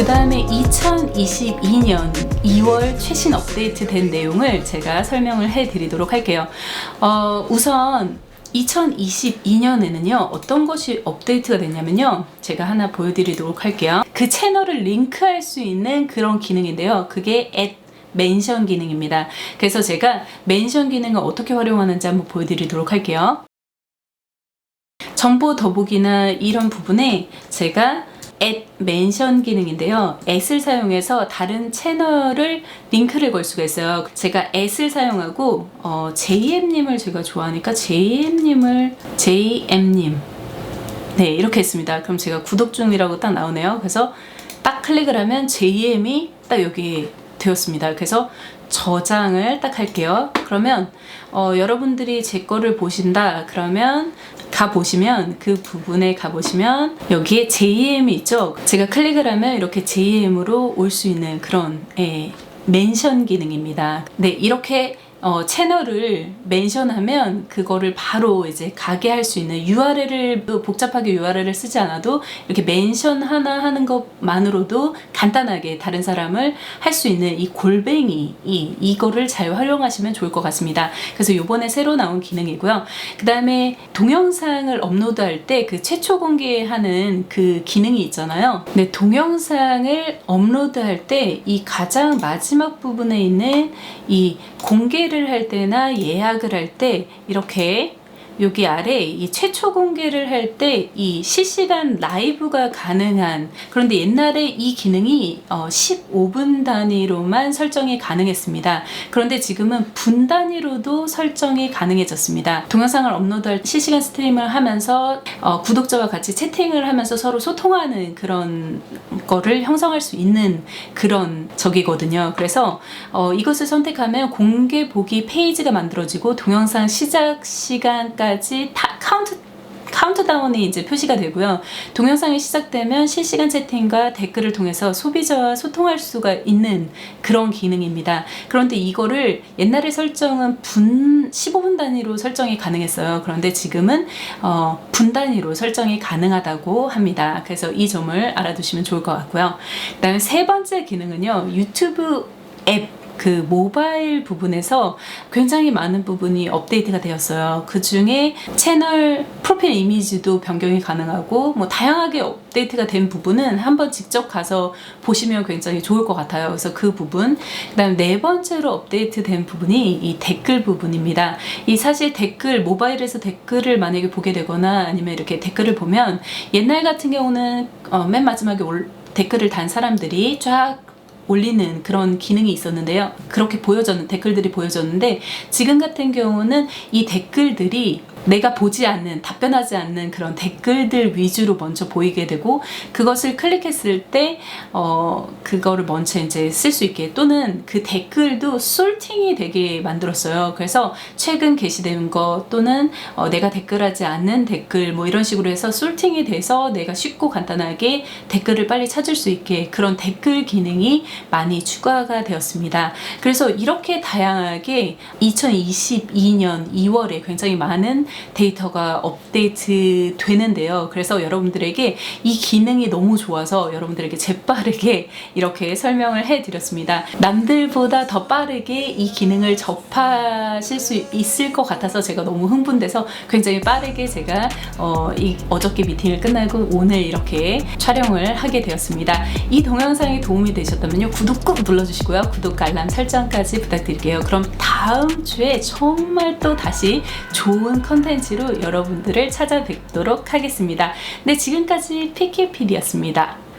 그 다음에 2022년 2월 최신 업데이트 된 내용을 제가 설명을 해 드리도록 할게요. 어, 우선 2022년에는요, 어떤 것이 업데이트가 됐냐면요, 제가 하나 보여드리도록 할게요. 그 채널을 링크할 수 있는 그런 기능인데요. 그게 at 멘션 기능입니다. 그래서 제가 멘션 기능을 어떻게 활용하는지 한번 보여드리도록 할게요. 정보 더보기나 이런 부분에 제가 at 멘션 기능인데요. at을 사용해서 다른 채널을 링크를 걸 수가 있어요. 제가 at을 사용하고 어, JM님을 제가 좋아하니까 JM님을 JM님 네 이렇게 했습니다. 그럼 제가 구독 중이라고 딱 나오네요. 그래서 딱 클릭을 하면 JM이 딱 여기 되었습니다. 그래서 저장을 딱 할게요. 그러면 어, 여러분들이 제 거를 보신다 그러면 가 보시면 그 부분에 가 보시면 여기에 JM이 있죠. 제가 클릭을 하면 이렇게 JM으로 올 수 있는 그런 예, 멘션 기능입니다. 네 이렇게 어, 채널을 멘션하면 그거를 바로 이제 가게 할 수 있는 URL을 또 복잡하게 URL을 쓰지 않아도 이렇게 멘션 하나 하는 것만으로도 간단하게 다른 사람을 할 수 있는 이 골뱅이 이 이거를 잘 활용하시면 좋을 것 같습니다. 그래서 요번에 새로 나온 기능이고요. 그 다음에 동영상을 업로드할 때 그 최초 공개하는 그 기능이 있잖아요. 네, 동영상을 업로드할 때 이 가장 마지막 부분에 있는 이 공개 를 할 때나 예약을 할 때 이렇게 여기 아래 이 최초 공개를 할 때 이 실시간 라이브가 가능한 그런데 옛날에 이 기능이 어 15분 단위로만 설정이 가능했습니다. 그런데 지금은 분 단위로도 설정이 가능해졌습니다. 동영상을 업로드할 실시간 스트림을 하면서 어 구독자와 같이 채팅을 하면서 서로 소통하는 그런 거를 형성할 수 있는 그런 적이거든요. 그래서 어 이것을 선택하면 공개 보기 페이지가 만들어지고 동영상 시작 시간까지 까지 다 카운트 카운트다운이 이제 표시가 되고요. 동영상이 시작되면 실시간 채팅과 댓글을 통해서 소비자와 소통할 수가 있는 그런 기능입니다. 그런데 이거를 옛날에 설정은 분 15분 단위로 설정이 가능했어요. 그런데 지금은 어, 분 단위로 설정이 가능하다고 합니다. 그래서 이 점을 알아두시면 좋을 것 같고요. 그다음에 세 번째 기능은요. 유튜브 앱 그 모바일 부분에서 굉장히 많은 부분이 업데이트가 되었어요. 그 중에 채널 프로필 이미지도 변경이 가능하고 뭐 다양하게 업데이트가 된 부분은 한번 직접 가서 보시면 굉장히 좋을 것 같아요. 그래서 그 부분. 그다음 네 번째로 업데이트 된 부분이 이 댓글 부분입니다. 이 사실 댓글 모바일에서 댓글을 만약에 보게 되거나 아니면 이렇게 댓글을 보면 옛날 같은 경우는 어, 맨 마지막에 올, 댓글을 단 사람들이 쫙 올리는 그런 기능이 있었는데요. 그렇게 보여졌는 댓글들이 보여졌는데 지금 같은 경우는 이 댓글들이 내가 보지 않는 답변하지 않는 그런 댓글들 위주로 먼저 보이게 되고 그것을 클릭했을 때 어, 그거를 먼저 이제 쓸 수 있게 또는 그 댓글도 솔팅이 되게 만들었어요. 그래서 최근 게시된 거 또는 어, 내가 댓글하지 않는 댓글 뭐 이런 식으로 해서 솔팅이 돼서 내가 쉽고 간단하게 댓글을 빨리 찾을 수 있게 그런 댓글 기능이 많이 추가가 되었습니다. 그래서 이렇게 다양하게 2022년 2월에 굉장히 많은 데이터가 업데이트 되는데요. 그래서 여러분들에게 이 기능이 너무 좋아서 여러분들에게 재빠르게 이렇게 설명을 해 드렸습니다. 남들보다 더 빠르게 이 기능을 접하실 수 있을 것 같아서 제가 너무 흥분돼서 굉장히 빠르게 제가 어, 이 어저께 미팅을 끝나고 오늘 이렇게 촬영을 하게 되었습니다. 이 동영상이 도움이 되셨다면요. 구독 꾹 눌러주시고요. 구독, 알람 설정까지 부탁드릴게요. 그럼 다음 주에 정말 또 다시 좋은 컨텐츠 컨텐츠로 여러분들을 찾아뵙도록 하겠습니다. 네, 지금까지 PKPD였습니다.